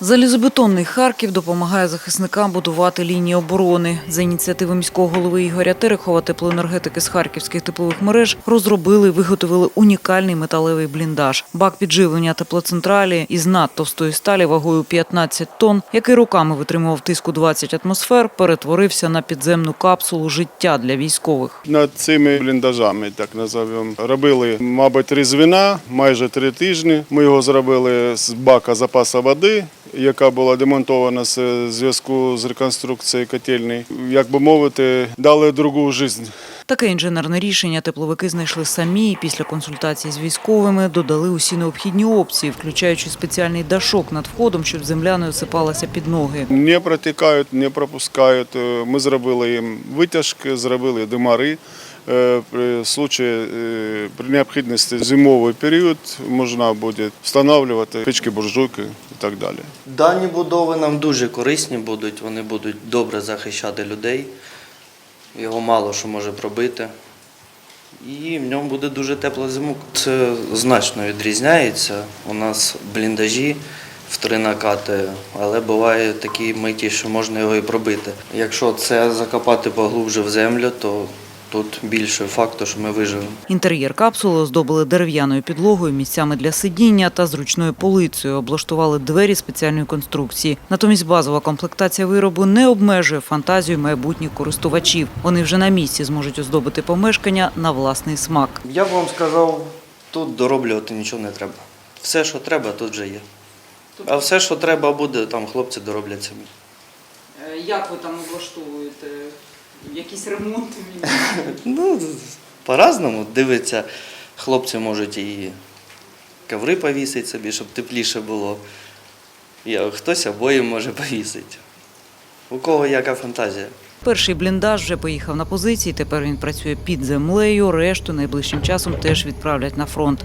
Залізобетонний Харків допомагає захисникам будувати лінії оборони. За ініціативи міського голови Ігоря Терехова теплоенергетики з харківських теплових мереж розробили виготовили унікальний металевий бліндаж. Бак підживлення теплоцентралі із надтовстої сталі вагою 15 тонн, який роками витримував тиску 20 атмосфер, перетворився на підземну капсулу життя для військових. Над цими бліндажами, так назовемо, робили, мабуть, різвина майже три тижні. Ми його зробили з бака запасу води, яка була демонтована з зв'язку з реконструкцією котельної. Як би мовити, дали другу життя. Таке інженерне рішення тепловики знайшли самі і після консультацій з військовими додали усі необхідні опції, включаючи спеціальний дашок над входом, щоб земля не осипалася під ноги. Не протікають, не пропускають. Ми зробили їм витяжки, зробили димари. Е, При случаї, е, при необхідності зимовий період можна буде встановлювати печки буржуйки і так далі. Дані будови нам дуже корисні будуть, вони будуть добре захищати людей. Його мало що може пробити. І в ньому буде дуже тепла зиму. Це значно відрізняється. У нас бліндажі в три накати, але буває такі миті, що можна його і пробити. Якщо це закопати поглубже в землю, то тут більше факту, що ми виживемо. Інтер'єр капсули оздобили дерев'яною підлогою, місцями для сидіння та зручною полицею. Облаштували двері спеціальної конструкції. Натомість базова комплектація виробу не обмежує фантазію майбутніх користувачів. Вони вже на місці зможуть оздобити помешкання на власний смак. Я б вам сказав, тут дороблювати нічого не треба. Все, що треба, тут вже є. А все, що треба буде, там хлопці дороблять самі. Як ви там облаштовуєте? Якісь ремонти? Ну, по-разному. Дивиться, хлопці можуть і коври повісити собі, щоб тепліше було. І хтось обоє може повісити. У кого яка фантазія. Перший бліндаж вже поїхав на позиції. Тепер він працює під землею. Решту найближчим часом теж відправлять на фронт.